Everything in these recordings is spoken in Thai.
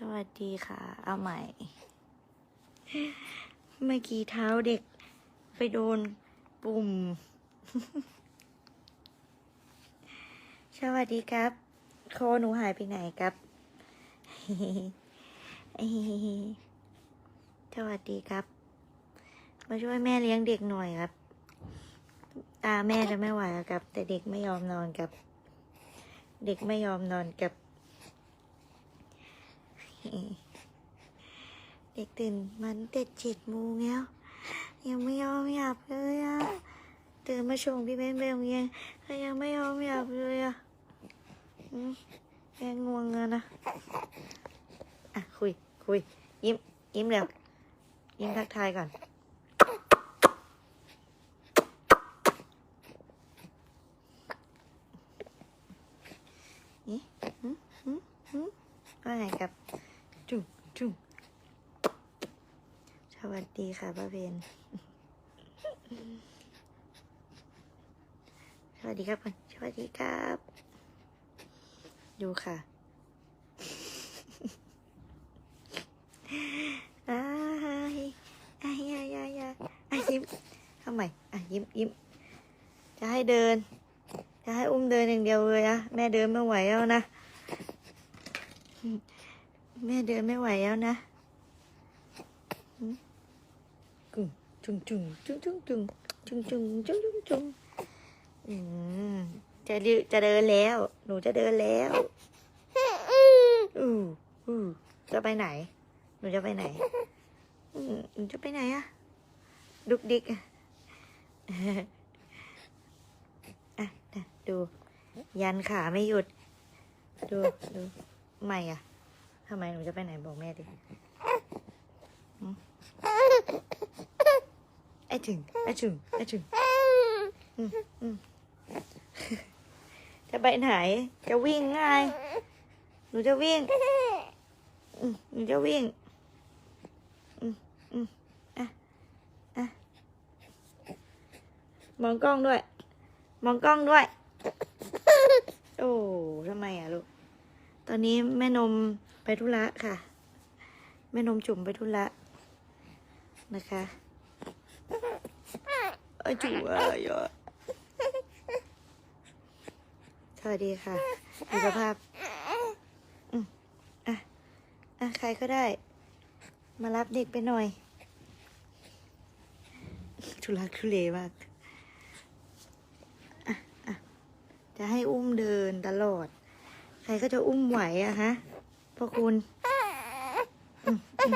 สวัสดีค่ะ เอาใหม่ เมื่อกี้เท้าเด็กไปโดนปุ่ม สวัสดีครับ โคหนูหายไปไหนครับ สวัสดีครับ มาช่วยแม่เลี้ยงเด็กหน่อยครับ ตาแม่จะไม่ไหวแล้วครับ แต่เด็กไม่ยอมนอนครับ เด็กไม่ยอมนอนกับ เด็กตื่นมันเต็ดเจ็ดโมงแล้ว ยังไม่ยอมหลับเลยอะตื่นมาชงพี่เบนไปโรงเรียนก็ยังไม่ยอมหลับเลยอะแกง่วงอะนะอะคุยคุยยิ้มยิ้มเร็วยิ้มทักทายก่อนนี่หืมหืมหืมว่าไงครับ จุ๊งจุ๊งสวัส ดีค่ะป้าเพนสวัสดีครับก่อนสวัสดีครับ ดูค่ะอ้ายอ้ายอ้ายอ้าอ้ายอะยิ้มทำไมอะยิ้มยิ้มจะให้เดิน จะให้อุ้มเดินอย่างเดียวเลยอะแม่เดินไม่ไหวแล้วนะ แม่เดินไม่ไหวแล้วนะ จุงจุงจุงจุงจุงจุงจุงจุงจุงจุงอืมจะดิจะเดินแล้ว หนูจะเดินแล้วอืออือจะไปไหน หนูจะไปไหนอืมหนูจะไปไหนอะดุกดิกอะอะดู ยันขาไม่หยุด ดูดูไม่อะทำไมหนูจะไปไหนบอกแม่ดิหืมไอ้ถึงไอ้ถึงไอ้ถึงอืมอืมจะไปไหน จะวิ่งไงหนูจะวิ่งอืมหนูจะวิ่งอืมอืมอะอะมองกล้องด้วย มองกล้องด้วย โอ้ทำไมอะลูก ตอนนี้แม่นมไปธุระค่ะ แม่นมจุ่มไปธุระนะคะเอ้ย จุ๋ยยสวัสดีค่ะดูสภาพอืมอะอะใครก็ได้ มารับเด็กไปหน่อยทุลักทุเลมากจะให้อุ้มเดินตลอด ใครก็จะอุ้มไหวอะฮะพ่อคุณ อืมอืม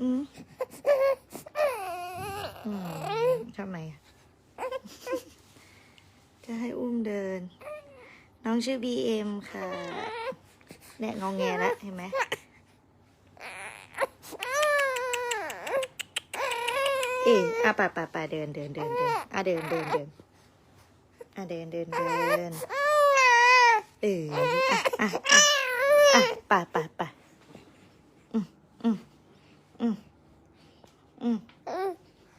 อืมอืม ทำไม จะให้อุ้มเดิน น้องชื่อบีเอ็มค่ะเนี่งองแงแล้วเห็นไหมเอ๊ะอะป่ะป่ะป่ะเดินเดินเดินเดินอะเดินเดินเดินอะเดินเดินเดินเอออะอะอะอะป่ะป่ะป่ะอืมอืมอืมอืม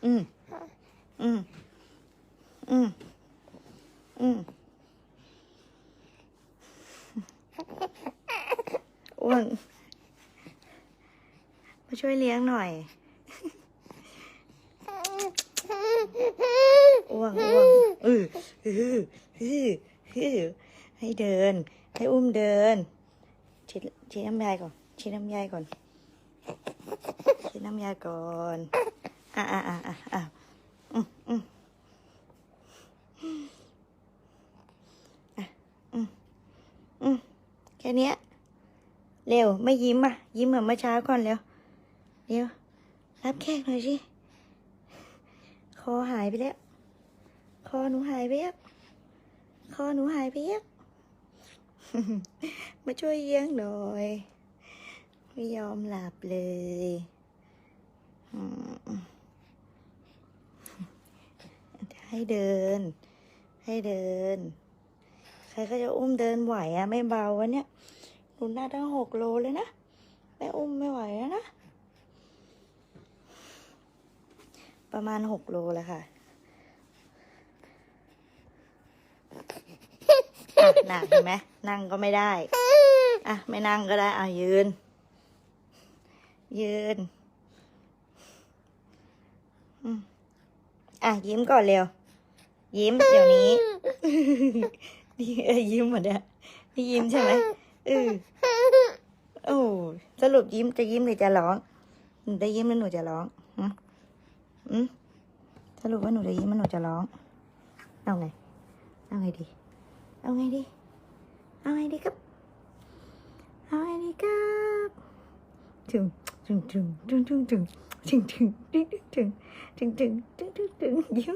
อืม อืม อืม อืมอ้วนมาช่วยเลี้ยงหน่อยอ้วงอ้วงเออเออเออเอให้เดิน ให้อุ้มเดินฉีดฉีดน้ำยายก่อนฉีดน้ำยายก่อนฉีดน้ำยายก่อน อะอะอะอะ อืมอืมอะอืมอืมแค่นี้เร็ว ไม่ยิ้มอะ ยิ้มเหมือนเมื่อเช้าก่อนเร็ว เร็ว รับแขกหน่อยสิ คอหายไปแล้ว คอหนูหายไปแล้ว คอหนูหายไปแล้ว มาช่วยเลี้ยงหน่อย ไม่ยอมหลับเลย อืม ให้เดิน ให้เดิน ใครก็จะอุ้มเดินไหวอะไม่เบาวะเนี่ย หนูน่าตั้งหกโลเลยนะแม่อุ้มไม่ไหวแล้วนะ ประมาณหกโลแล้วค่ะอะน่ะเห็นไหมนั่งก็ไม่ได้ อะ ไม่นั่งก็ได้อะยืน ยืน อะ ยิ้มก่อนเร็ว ยิ้มเดี๋ยวนี้นี่เออยิ้มหมดเนี่ยนี่ยิ้มใช่ไหมเออโอ้สรุปยิ้มจะยิ้มหรือจะร้องหนูจะยิ้มหรือหนูจะร้องอืมอืมสรุปว่าหนูจะยิ้มหรือหนูจะร้อง เอาไง เอาไงดี เอาไงดี เอาไงดีครับ เอาไงดีครับถึงถึงถึงถึงถึงถึงถึงถึงถึงถึงถึงถึงถึงถึงถึงยิ้ม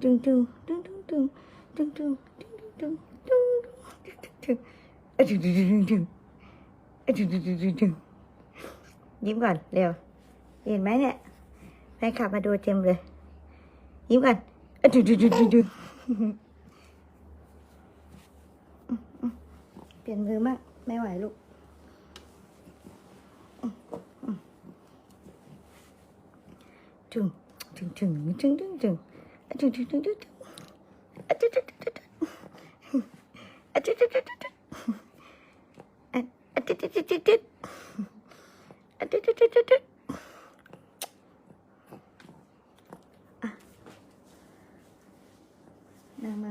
ตึงตึงตึงตึงตึงตึงตึงตึงตึงตึงตึงตึงตึงตึงตึงอะตึงตึงตึงตึงตึงตึงตึงตึงตึงยิ้มก่อนเร็วเห็นไหมเนี่ยแฟนคลับมาดูเต็มเลย ยิ้มก่อนตึงตึงตึงตึงตึงเปลี่ยนมือมากไม่ไหวลูกถึงถึงถึงถึงถึงถึง Now, my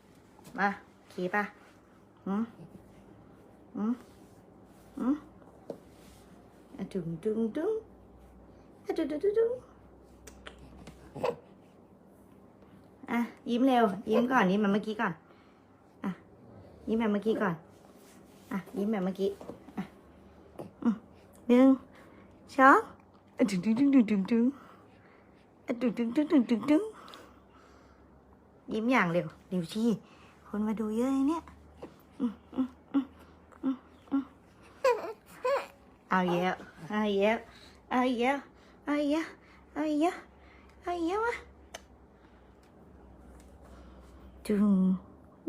มาขี่ปะอืมอืมอืมอะดึงดึงดึงอะดึงดึงดึงอะยิ้มเร็ว ยิ้มก่อนยิ้มแบบเมื่อกี้ก่อนอะยิ้มแบบเมื่อกี้ก่อนอะยิ้มแบบเมื่อกี้อะอืมหนึ่งสองอะดึงดึงดึงดึงดึงดึงอะดึงดึงดึงดึงดึงดึงยิ้มอย่างเร็วเร็วชี่ คนมาดูเยอะเลยเนี่ยเอาเยอะเอาเยอะเอาเยอะเอาเยอะเอาเยอะเอาเยอะวะจุง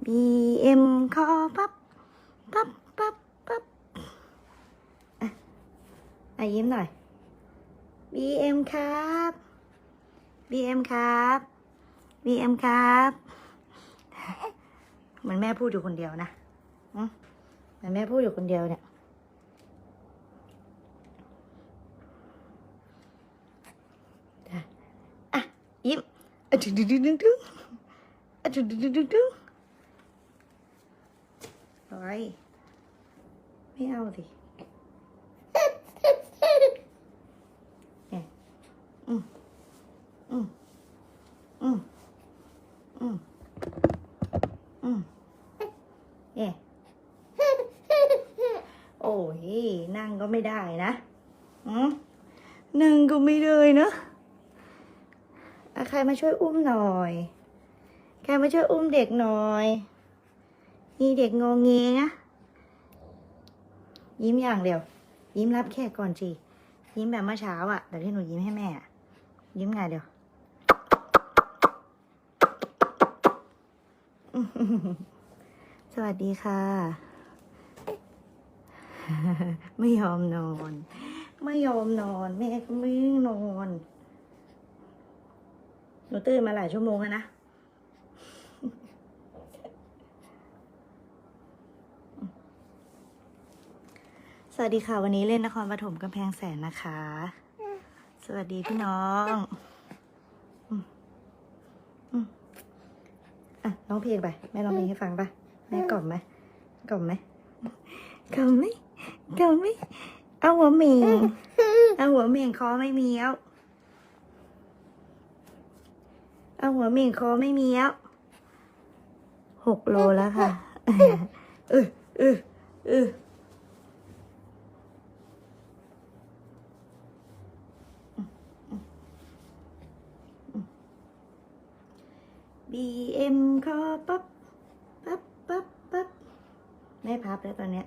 บีเอ็มคอปั๊บปั๊บปั๊บปั๊บอะอะยิ้มหน่อยบีเอ็มครับบีเอ็มครับบีเอ็มครับ เหมือนแม่พูดอยู่คนเดียวนะอืมเหมือนแม่พูดอยู่คนเดียวเนี่ยอะยิ้มอะดึงดึงดึงดึงดึงอะดึงดึงดึงดึงดึงโอ้ยไม่เอาสิเนี่ยอืมอืม อืม อืม อืมเย่ โอ้ยนั่งก็ไม่ได้นะอืมนั่งก็ไม่เลยนะอะใครมาช่วยอุ้มหน่อย ใครมาช่วยอุ้มเด็กหน่อย นี่เด็กงงเงนะ ยิ้มอย่างเดียว ยิ้มรับแขกก่อนสิยิ้มแบบเมื่อเช้าอะ่ะเดี๋ยวที่หนูยิ้มให้แม่อะยิ้มไงเดียวสวัสดีค่ะ ไม่ยอมนอน ไม่ยอมนอน แม่ก็ไม่นอนหนูตื่นมาหลายชั่วโมงแล้วนะสวัสดีค่ะ วันนี้เล่นนครปฐมกำแพงแสนนะคะ สวัสดีพี่น้องอืมอืมอะร้องเพลงไป แม่ร้องเพลงให้ฟังปะแม่กล่อมไหมกล่อมไหมกล่อมไหม กล่อมไหมเอาหัวเหม่งเอาหัวเหม่งคอไม่มีแล้วเอาหัวเหม่งคอไม่มีแล้วหกโลแล้วค่ะเออเออเออบีเอ็มคอปั๊บปั๊บปั๊บปั๊บไม่พับแล้วตอนเนี้ย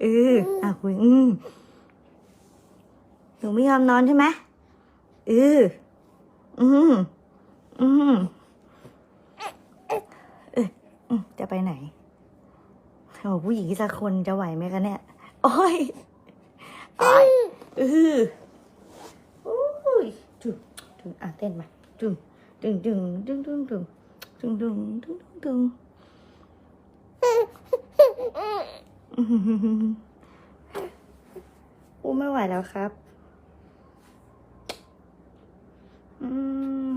เอออะคุยอืมหนูไม่ยอมนอนใช่ไหมเอออืมอืมเอออืมจะไปไหนโอ้ผู้หญิงสักคนจะไหวไหมคะเนี่ย โอ้ยโอ้ยเออโอ้ยจุงจุงอะเต้นมาจุงจุงจุงจุงจุงจุงจุงจุงจุงจุง อู้ไม่ไหวแล้วครับ อืม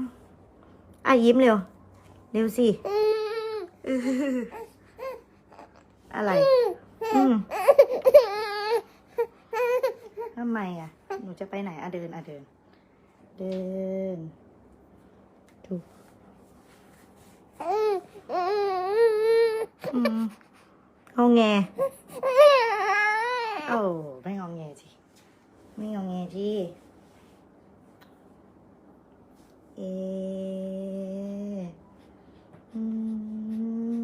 อะยิ้มเร็ว เร็วสิอื้ออะไร อืมทำไมอะ หนูจะไปไหนอะเดินอะเดิน เดินถูกอืม งอแง โอ้ไม่งอแงสิไม่งอแงสิเออืม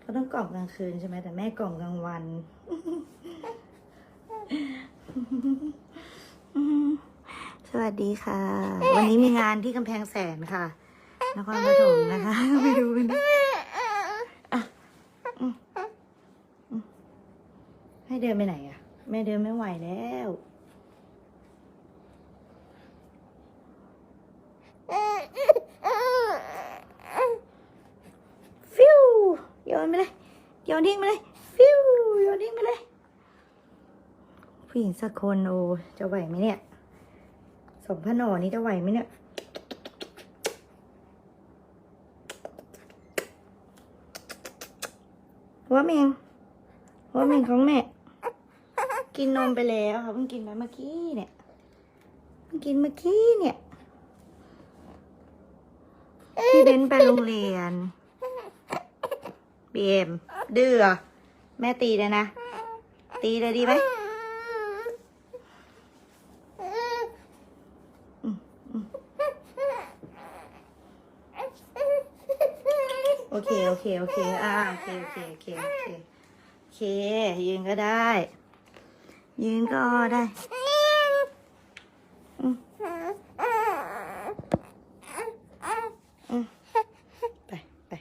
เขาต้องกล่อมกลางคืนใช่ไหมแต่แม่กล่อมกลางวันสวัสดีค่ะ วันนี้มีงานที่กำแพงแสนค่ะนครปฐมนะคะไปดูกันนะอะอืมอืมให้ เดินไปไหนอะแม่เดินไม่ไหวแล้วฟิวโยนไปเลยโยนทิ้งไปเลยฟิวโยนทิ้งไปเลยผู้หญิงสักคนโอจะไหวไหมเนี่ยสองพนหนอนี้จะไหวไหมเนี่ยหัวเมงหัวเมงของแม่ กินนมไปแล้วค่ะเพิ่งกินไปเมื่อกี้เนี่ยเพิ่งกินเมื่อกี้เนี่ยพี่เบนไปโรงเรียนเบีเอ็มดื้อเหรอแม่ตีเลยนะ ตีเลยดีไหมโอเค โอเค โอเค อ่า โอเค โอเค โอเค โอเคโอเคยืนก็ได้ ยืนก็ได้ไปไป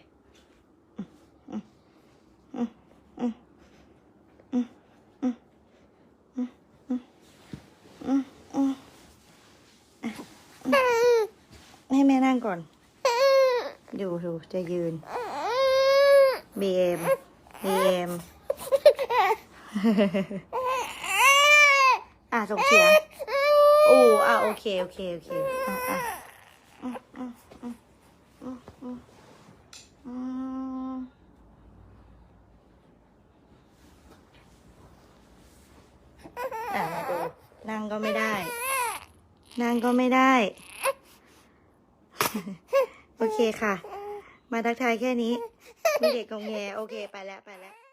ให้แม่นั่งก่อน อยู่อยู่จะยืน เบมเบม อะส่งเสียงโอ้อะโอเคโอเคโอเคอะอะอืมอืมอืมอืมอืมอืมอะมาดูนั่งก็ไม่ได้ นั่งก็ไม่ได้ โอเคค่ะ มาทักทายแค่นี้มีเด็กกองแงโอเคไปแล้วไปแล้ว